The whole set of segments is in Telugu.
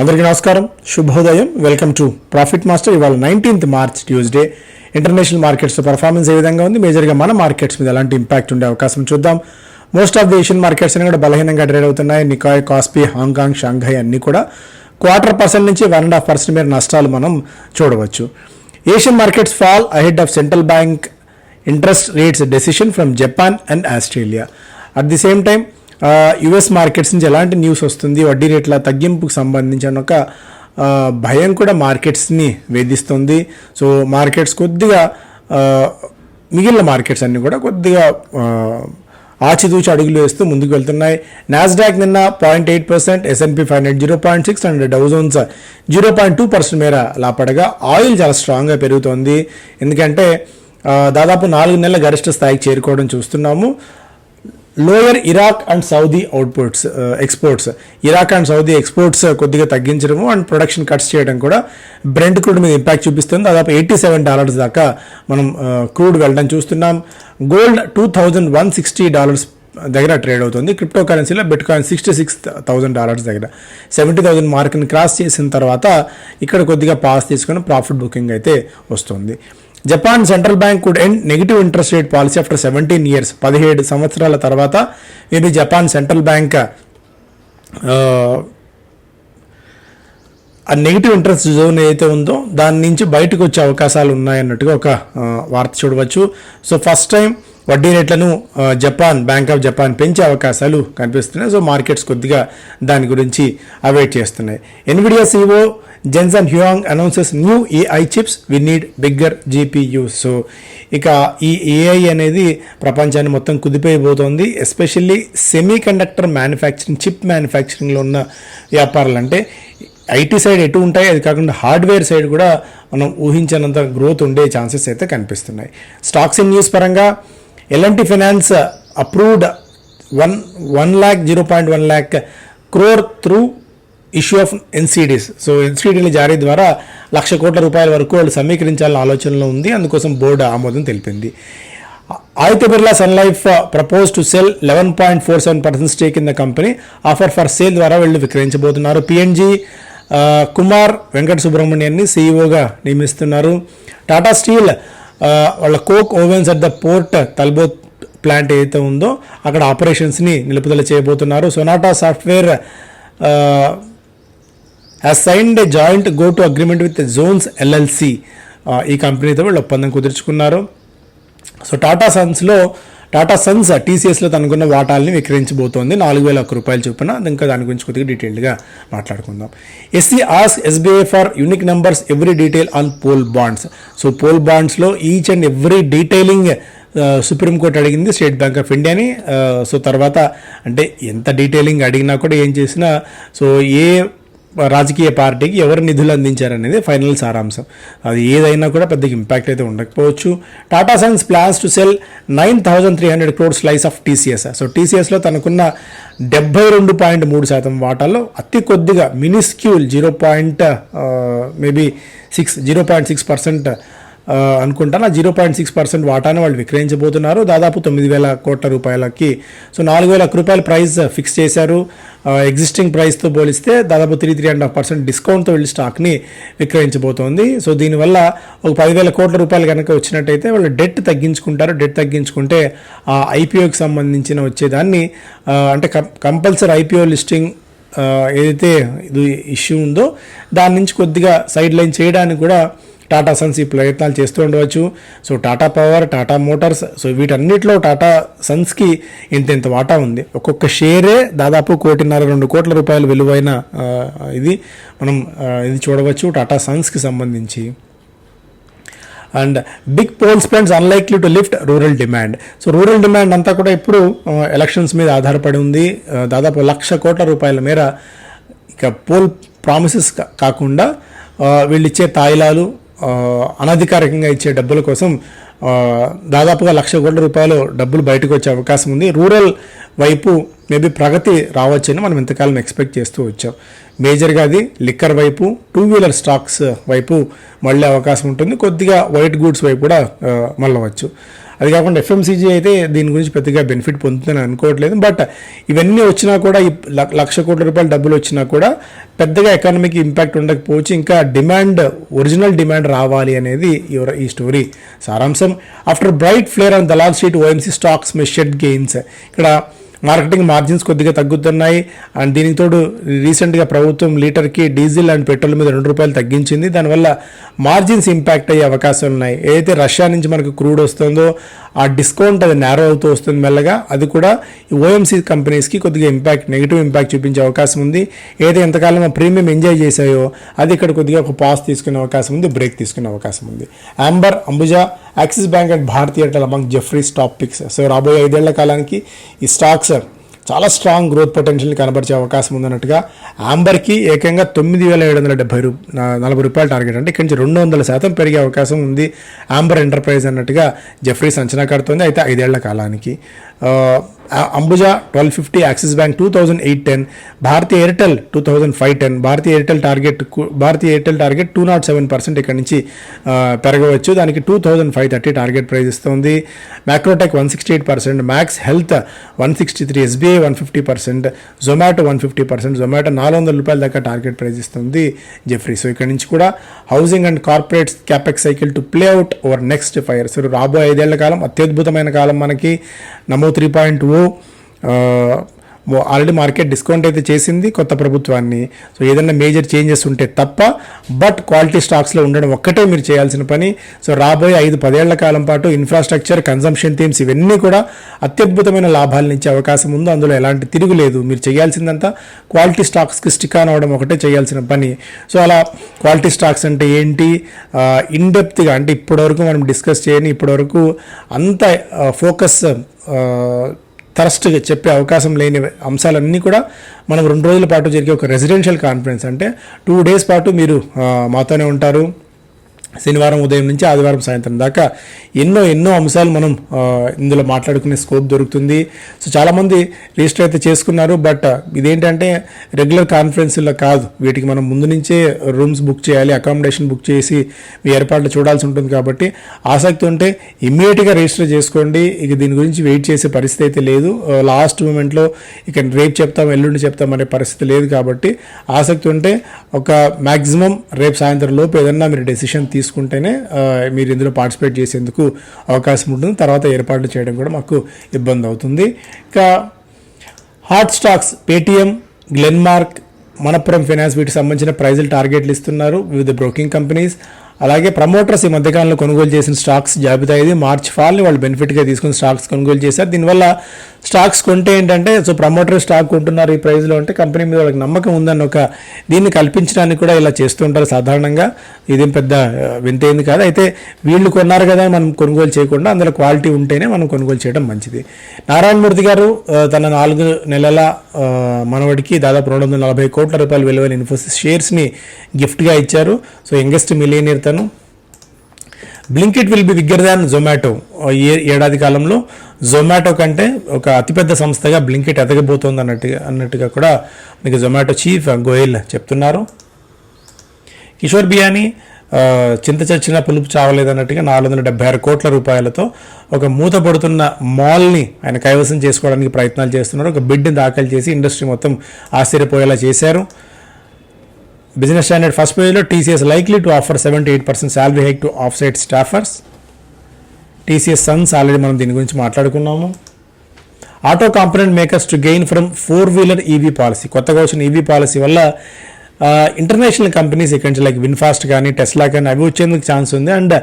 అందరికీ నమస్కారం. శుభోదయం. వెల్కమ్ టు ప్రాఫిట్ మాస్టర్ ఇవాళ nineteenth March Tuesday international markets performance ఏ విధంగా ఉంది? మేజర్గా మన మార్కెట్స్ మీద ఎలాంటి ఇంపాక్ట్ ఉండే అవకాశం చూద్దాం. Most of the Asian markets అన్ని కూడా బలహీనంగా ట్రేడ్ అవుతున్నాయి. నికాయ్ కాస్పీ హాంకాంగ్ షాంఘై అన్ని కూడా క్వార్టర్ పర్సెంట్ నుంచి వన్ అండ్ హాఫ్ పర్సెంట్ మీద నష్టాలు మనం చూడవచ్చు. Asian markets fall ahead of central bank interest rates decision from Japan and Australia at the same time US markets నుంచి ఎలాంటి న్యూస్ వస్తుంది వడ్డీ రేట్ల తగ్గింపుకు సంబంధించిన ఒక భయం కూడా మార్కెట్స్ని వేధిస్తుంది. సో మార్కెట్స్ కొద్దిగా మిగిలిన మార్కెట్స్ అన్నీ కూడా కొద్దిగా ఆచితూచి అడుగులు వేస్తూ ముందుకు వెళ్తున్నాయి. నాస్డాక్ నిన్న point eight percent S and P five hundred zero point six and Dow Jones zero point two percent మేర లాపడగా. ఆయిల్ చాలా స్ట్రాంగ్గా పెరుగుతోంది. ఎందుకంటే దాదాపు నాలుగు నెలల గరిష్ట స్థాయికి చేరుకోవడం చూస్తున్నాము. Lower Iraq and Saudi outputs exports uh, Iraq and Saudi exports కొద్దిగా తగ్గించడము అండ్ ప్రొడక్షన్ కట్స్ చేయడం కూడా బ్రెండ్ క్రూడ్ మీద ఇంపాక్ట్ చూపిస్తుంది. దాదాపు ఎయిటీ సెవెన్ డాలర్స్ దాకా మనం uh, క్రూడ్ వెళ్ళడం చూస్తున్నాం. Gold two thousand one sixty dollars దగ్గర ట్రేడ్ అవుతుంది. క్రిప్టో కరెన్సీలో bitcoin sixty six thousand dollars దగ్గర సెవెంటీ థౌసండ్ మార్క్ని క్రాస్ చేసిన తర్వాత ఇక్కడ కొద్దిగా పాస్ తీసుకొని ప్రాఫిట్ బుకింగ్ అయితే వస్తుంది. Japan central bank could end negative interest rate policy after seventeen years పదిహేడు సంవత్సరాల తర్వాత ఇది జపాన్ సెంట్రల్ బ్యాంక్ ఆ నెగిటివ్ ఇంట్రెస్ట్ జోన్ ఏదైతే ఉందో దాని నుంచి బయటకు వచ్చే అవకాశాలు ఉన్నాయన్నట్టుగా ఒక వార్త చూడవచ్చు. సో ఫస్ట్ టైం వడ్డీ రేట్లను జపాన్ బ్యాంక్ ఆఫ్ జపాన్ పెంచే అవకాశాలు కనిపిస్తున్నాయి. సో మార్కెట్స్ కొద్దిగా దాని గురించి అవైట్ చేస్తున్నాయి. Nvidia CEO Jensen Huang announces new AI chips we need bigger GPU so ఇక ఈ ఏఐ అనేది ప్రపంచాన్ని మొత్తం కుదిపోయిపోతుంది especially semi conductor manufacturing chip మ్యానుఫ్యాక్చరింగ్లో ఉన్న వ్యాపారాలు అంటే ఐటీ సైడ్ ఎటు ఉంటాయి? అది కాకుండా హార్డ్వేర్ సైడ్ కూడా మనం ఊహించినంత గ్రోత్ ఉండే ఛాన్సెస్ అయితే కనిపిస్తున్నాయి. స్టాక్స్ ఇన్ న్యూస్ పరంగా L and T finance approved one one lakh zero point one lakh crore through issue of NCDs so ఎన్సీడీల జారీ ద్వారా లక్ష కోట్ల రూపాయల వరకు వాళ్ళు సమీకరించాలన్న ఆలోచనలో ఉంది. అందుకోసం బోర్డు ఆమోదం తెలిపింది. Aditya Birla Sun Life propose to sell eleven point four seven percent stake in the company. Offer for sale ద్వారా వీళ్ళు విక్రయించబోతున్నారు. పిఎన్జీ కుమార్ వెంకట సుబ్రహ్మణ్యాన్ని సీఈఓగా నియమిస్తున్నారు. టాటా స్టీల్ వాళ్ళ coke ovens at the Port Talbot plant ఏదైతే ఉందో అక్కడ ఆపరేషన్స్ని నిలుపుదల చేయబోతున్నారు. Sonata software has signed a joint go to agreement with Jones LLC ఈ కంపెనీతో వీళ్ళు ఒప్పందం కుదుర్చుకున్నారు. సో టాటా సన్స్లో టాటా సన్స్ టీసీఎస్లో తనకున్న వాటాలని విక్రయించబోతోంది. నాలుగు వేల ఒక్క రూపాయలు చొప్పున. ఇంకా దాని గురించి కొద్దిగా డీటెయిల్డ్గా మాట్లాడుకుందాం. SC as SBI for unique numbers every detail on poll bonds so poll బాండ్స్లో each and every detailing Supreme Court అడిగింది స్టేట్ బ్యాంక్ ఆఫ్ ఇండియాని సో తర్వాత అంటే ఎంత డీటెయిలింగ్ అడిగినా కూడా ఏం చేసినా సో ఏ రాజకీయ పార్టీకి ఎవరు నిధులు అందించారనేది ఫైనల్ సారాంశం. అది ఏదైనా కూడా పెద్ద ఇంపాక్ట్ అయితే ఉండకపోవచ్చు. Tata Sons plans to sell nine thousand three hundred crore slice of TCS so టీసీఎస్లో తనకున్న డెబ్బై రెండు పాయింట్ మూడు శాతం వాటాల్లో అతి కొద్దిగా minuscule zero point maybe six zero point six percent అనుకుంటాను ఆ జీరో పాయింట్ సిక్స్ పర్సెంట్ వాటాను వాళ్ళు విక్రయించబోతున్నారు. దాదాపు తొమ్మిది వేల కోట్ల రూపాయలకి. సో నాలుగు వేల రూపాయల ప్రైస్ ఫిక్స్ చేశారు. ఎగ్జిస్టింగ్ ప్రైస్తో పోలిస్తే దాదాపు three three and half percent డిస్కౌంట్తో వీళ్ళు స్టాక్ని విక్రయించబోతోంది. సో దీనివల్ల ఒక పదివేల కోట్ల రూపాయలు కనుక వచ్చినట్టయితే వాళ్ళు డెట్ తగ్గించుకుంటారు. డెట్ తగ్గించుకుంటే ఆ ఐపీఓకి సంబంధించిన వచ్చేదాన్ని అంటే కంపల్సరీ ఐపీఓ లిస్టింగ్ ఏదైతే ఇది ఇష్యూ ఉందో దాని నుంచి కొద్దిగా సైడ్ లైన్ చేయడానికి కూడా టాటా సన్స్ ఈ ప్రయత్నాలు చేస్తూ ఉండవచ్చు. So Tata Power Tata Motors so వీటన్నిటిలో టాటా సన్స్కి ఇంత ఇంత వాటా ఉంది. ఒక్కొక్క షేరే దాదాపు కోటిన్నర రెండు కోట్ల రూపాయలు విలువైన ఇది మనం ఇది చూడవచ్చు టాటా సన్స్కి సంబంధించి. And big poll spends unlikely to lift rural demand. So rural demand అంతా కూడా ఇప్పుడు ఎలక్షన్స్ మీద ఆధారపడి ఉంది. దాదాపు లక్ష కోట్ల రూపాయల మేర ఇక పోల్ ప్రామిసెస్ కాకుండా వీళ్ళు ఇచ్చే తాయిలాలు అనధికారికంగా ఇచ్చే డబ్బుల కోసం దాదాపుగా లక్ష కోట్ల రూపాయలు డబ్బులు బయటకు వచ్చే అవకాశం ఉంది. రూరల్ వైపు మేబీ ప్రగతి రావచ్చని మనం ఇంతకాలం ఎక్స్పెక్ట్ చేస్తూ వచ్చాం. మేజర్గా అది లిక్కర్ వైపు టూ వీలర్ స్టాక్స్ వైపు మళ్ళీ అవకాశం ఉంటుంది. కొద్దిగా వైట్ గూడ్స్ వైపు కూడా మళ్ళవచ్చు. అది కాకుండా ఎఫ్ఎంసీజీ అయితే దీని గురించి పెద్దగా బెనిఫిట్ పొందుతుందని అనుకోవట్లేదు. బట్ ఇవన్నీ వచ్చినా కూడా ఈ ల- లక్ష కోట్ల రూపాయల డబ్బులు వచ్చినా కూడా పెద్దగా ఎకానమీకి ఇంపాక్ట్ ఉండకపోవచ్చు. ఇంకా డిమాండ్ ఒరిజినల్ డిమాండ్ రావాలి అనేది ఈ- ఈ స్టోరీ సారాంశం after bright flare on Dalal street OMC stocks meshed gains ఇక్కడ మార్కెటింగ్ మార్జిన్స్ కొద్దిగా తగ్గుతున్నాయి. అండ్ దీనికి తోడు రీసెంట్గా ప్రభుత్వం లీటర్కి డీజిల్ అండ్ పెట్రోల్ మీద రెండు రూపాయలు తగ్గించింది. దానివల్ల మార్జిన్స్ ఇంపాక్ట్ అయ్యే అవకాశాలు ఉన్నాయి. ఏదైతే రష్యా నుంచి మనకు క్రూడ్ వస్తుందో ఆ డిస్కౌంట్ అది నేరో అవుతూ వస్తుంది మెల్లగా. అది కూడా ఈ ఓఎంసీ కంపెనీస్కి కొద్దిగా ఇంపాక్ట్ నెగిటివ్ ఇంపాక్ట్ చూపించే అవకాశం ఉంది. ఏదైతే ఎంతకాలం ప్రీమియం ఎంజాయ్ చేశాయో అది ఇక్కడ కొద్దిగా ఒక పాస్ తీసుకునే అవకాశం ఉంది బ్రేక్ తీసుకునే అవకాశం ఉంది. Amber Ambuja Axis Bank and Bharatiya Airtel among Jefferies top picks so రాబోయే ఐదేళ్ళ కాలానికి ఈ స్టాక్స్ చాలా స్ట్రాంగ్ గ్రోత్ పొటెన్షియల్ కనబరిచే అవకాశం ఉందన్నట్టుగా ఆంబర్కి ఏకంగా తొమ్మిది వేల ఏడు వందల డెబ్బై రూ నలభై రూపాయల టార్గెట్ అంటే ఇక్కడి నుంచి రెండు వందల శాతం పెరిగే అవకాశం ఉంది ఆంబర్ ఎంటర్ప్రైజ్ అన్నట్టుగా జెఫ్రీస్ అంచనా కడుతుంది. అయితే ఐదేళ్ళ కాలానికి Ambuja twelve fifty Axis Bank two thousand eight ten Bharatiya Airtel two thousand five ten Bharatiya Airtel target Bharatiya Airtel target two nought seven percent ఇక్కడ నుంచి పెరగవచ్చు. దానికి two thousand five thirty target price ఇస్తుంది. Macrotech one sixty eight percent Max Health one sixty three SBI one fifty percent Zomato one fifty percent Zomato నాలుగు వందల రూపాయల దాకా టార్గెట్ ప్రైస్ ఇస్తుంది జెఫ్రీ సో ఇక్కడ నుంచి కూడా housing and corporates capex cycle to play out over next five years రాబోయే ఐదేళ్ళ కాలం అత్యద్భుతమైన కాలం మనకి. నమో three point o already market discount అయితే చేసింది కొత్త ప్రభుత్వాన్ని. సో ఏదైనా మేజర్ చేంజెస్ ఉంటే తప్ప బట్ క్వాలిటీ స్టాక్స్లో ఉండడం ఒక్కటే మీరు చేయాల్సిన పని. సో రాబోయే ఐదు పదేళ్ళ కాలం పాటు ఇన్ఫ్రాస్ట్రక్చర్ కన్సంప్షన్ థీమ్స్ ఇవన్నీ కూడా అత్యద్భుతమైన లాభాలను ఇచ్చే అవకాశం ఉంది. అందులో ఎలాంటి తిరుగులేదు మీరు చేయాల్సిందంతా క్వాలిటీ స్టాక్స్కి స్టిక్ ఆన్ అవ్వడం ఒకటే చేయాల్సిన పని. సో అలా క్వాలిటీ స్టాక్స్ అంటే ఏంటి? ఇన్డెప్త్గా అంటే ఇప్పటివరకు మనం డిస్కస్ చేయని ఇప్పటివరకు అంత ఫోకస్ థరస్ట్గా చెప్పే అవకాశం లేని అంశాలన్నీ కూడా మనం రెండు రోజుల పాటు జరిగే ఒక రెసిడెన్షియల్ కాన్ఫరెన్స్ అంటే టూ డేస్ పాటు మీరు మాతోనే ఉంటారు. శనివారం ఉదయం నుంచి ఆదివారం సాయంత్రం దాకా ఎన్నో ఎన్నో అంశాలు మనం ఇందులో మాట్లాడుకునే స్కోప్ దొరుకుతుంది. సో చాలామంది రిజిస్టర్ అయితే చేసుకున్నారు బట్ ఇదేంటంటే రెగ్యులర్ కాన్ఫరెన్స్లో కాదు. వీటికి మనం ముందు నుంచే రూమ్స్ బుక్ చేయాలి అకామిడేషన్ బుక్ చేసి మీ ఏర్పాట్లు చూడాల్సి ఉంటుంది కాబట్టి ఆసక్తి ఉంటే ఇమ్మీడియట్గా రిజిస్టర్ చేసుకోండి. ఇక దీని గురించి వెయిట్ చేసే పరిస్థితి అయితే లేదు. లాస్ట్ మూమెంట్లో ఇక రేపు చెప్తాం ఎల్లుండి చెప్తాం అనే పరిస్థితి లేదు కాబట్టి ఆసక్తి ఉంటే ఒక మ్యాక్సిమం రేపు సాయంత్రం లోపు ఏదన్నా మీరు డెసిషన్ తీసుకుంటేనే మీరు ఇందులో పార్టిసిపేట్ చేసేందుకు అవకాశం ఉంటుంది. తర్వాత ఏర్పాట్లు చేయడం కూడా మాకు ఇబ్బంది అవుతుంది. ఇంకా hot stocks Paytm Glenmark Manappuram Finance వీటికి సంబంధించిన ప్రైజులు టార్గెట్లు ఇస్తున్నారు. వివిధ బ్రోకింగ్ కంపెనీస్ అలాగే ప్రమోటర్స్ ఈ మధ్యకాలంలో కొనుగోలు చేసిన స్టాక్స్ జాబితా ఇది. మార్చ్ ఫాల్ని వాళ్ళు బెనిఫిట్గా తీసుకుని స్టాక్స్ కొనుగోలు చేశారు. దీనివల్ల స్టాక్స్ కొంటే ఏంటంటే సో ప్రమోటర్ స్టాక్ కొంటున్నారు ఈ ప్రైస్లో అంటే కంపెనీ మీద వాళ్ళకి నమ్మకం ఉందని ఒక దీన్ని కల్పించడానికి కూడా ఇలా చేస్తూ ఉంటారు సాధారణంగా. ఇదేం పెద్ద ఆ, వింత ఏంది కాదు. అయితే వీళ్ళు కొన్నారు కదా మనం కొనుగోలు చేయకుండా అందులో క్వాలిటీ ఉంటేనే మనం కొనుగోలు చేయడం మంచిది. నారాయణమూర్తి గారు తన నాలుగు నెలల మనవడికి దాదాపు రెండు వందల నలభై కోట్ల రూపాయల విలువైన ఇన్ఫోసిస్ షేర్స్ని గిఫ్ట్గా ఇచ్చారు. సో యంగెస్ట్ మిలియనీర్ చేతను Blinkit will be bigger than Zomato ఏ ఏడాది కాలంలో జొమాటో కంటే ఒక అతిపెద్ద సంస్థగా బ్లింకిట్ ఎదగబోతోంది అన్నట్టుగా అన్నట్టుగా కూడా మీకు జొమాటో చీఫ్ గోయల్ చెప్తున్నారు. కిషోర్ బియానీ చింత చచ్చిన పులుపు చావలేదన్నట్టుగా నాలుగు వందల డెబ్బై ఆరు కోట్ల రూపాయలతో ఒక మూతపడుతున్న మాల్ని ఆయన కైవసం చేసుకోవడానికి ప్రయత్నాలు చేస్తున్నారు. ఒక బిడ్ని దాఖలు చేసి ఇండస్ట్రీ మొత్తం ఆశ్చర్యపోయేలా చేశారు. బిజినెస్ స్టాండర్డ్ ఫస్ట్ పేజ్లో TCS likely to offer seventy eight percent salary hike to off side staffers TCS sons already మనం దీని గురించి మాట్లాడుకున్నాము. Auto component makers to gain from four wheeler EV policy కొత్తగా వచ్చిన ఈవీ పాలసీ వల్ల ఇంటర్నేషనల్ కంపెనీస్ ఇక్కడి నుంచి లైక్ విన్ఫాస్ట్ కానీ టెస్లా కానీ అవి వచ్చేందుకు ఛాన్స్ ఉంది. And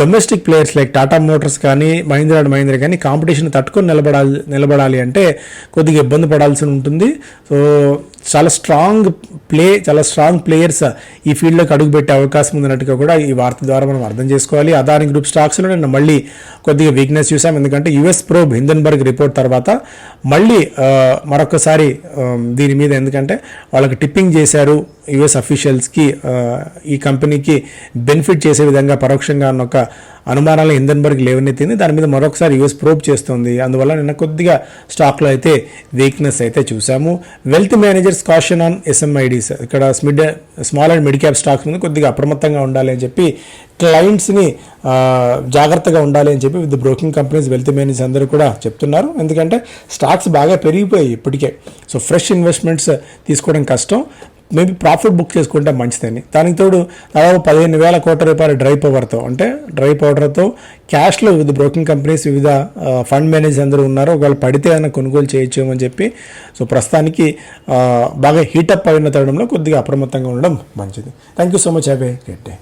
domestic players like Tata Motors కానీ మహీంద్రా అండ్ మహీంద్రా కానీ కాంపిటీషన్ తట్టుకొని నిలబడాలి నిలబడాలి అంటే కొద్దిగా ఇబ్బంది పడాల్సి ఉంటుంది. సో చాలా స్ట్రాంగ్ ప్లే చాలా స్ట్రాంగ్ ప్లేయర్స్ ఈ ఫీల్డ్లోకి అడుగుపెట్టే అవకాశం ఉందన్నట్టుగా కూడా ఈ వార్త ద్వారా మనం అర్థం చేసుకోవాలి. అదాని గ్రూప్ స్టాక్స్లో నేను మళ్ళీ కొద్దిగా వీక్నెస్ చూసాం. ఎందుకంటే యుఎస్ ప్రోబ్ హిందన్బర్గ్ రిపోర్ట్ తర్వాత మళ్ళీ మరొకసారి దీని మీద ఎందుకంటే వాళ్ళకి టిప్పింగ్ చేశారు యుఎస్ అఫీషియల్స్కి ఈ కంపెనీకి బెనిఫిట్ చేసే విధంగా పరోక్షంగా అన్న ఒక అనుమానాలు హిందన్బర్గ్ లేవనెత్తింది దాని మీద మరొకసారి యుఎస్ ప్రోబ్ చేస్తుంది. అందువల్ల నిన్న కొద్దిగా స్టాక్లో అయితే వీక్నెస్ అయితే చూసాము wealth managers caution on SMIDs. ఇక్కడ SMID small and mid cap stocks మీద కొద్దిగా అప్రమత్తంగా ఉండాలి అని చెప్పి క్లయింట్స్ని జాగ్రత్తగా ఉండాలి అని చెప్పి with broking companies wealth managers అందరూ కూడా చెప్తున్నారు. ఎందుకంటే స్టాక్స్ బాగా పెరిగిపోయాయి ఇప్పటికే. సో ఫ్రెష్ ఇన్వెస్ట్మెంట్స్ తీసుకోవడం కష్టం. మేబీ ప్రాఫిట్ బుక్ చేసుకుంటే మంచిదని. దానికి తోడు దాదాపు పదిహేను వేల కోట్ల రూపాయల డ్రై పవర్తో అంటే డ్రై పౌడర్తో క్యాష్లో వివిధ బ్రోకింగ్ కంపెనీస్ వివిధ ఫండ్ మేనేజర్స్ అందరూ ఉన్నారు. ఒకవేళ పడితే అయినా కొనుగోలు చేయొచ్చు అని చెప్పి సో ప్రస్తుతానికి బాగా హీటప్ అయిన తరుణంలో కొద్దిగా అప్రమత్తంగా ఉండడం మంచిది. Thank you so much have a day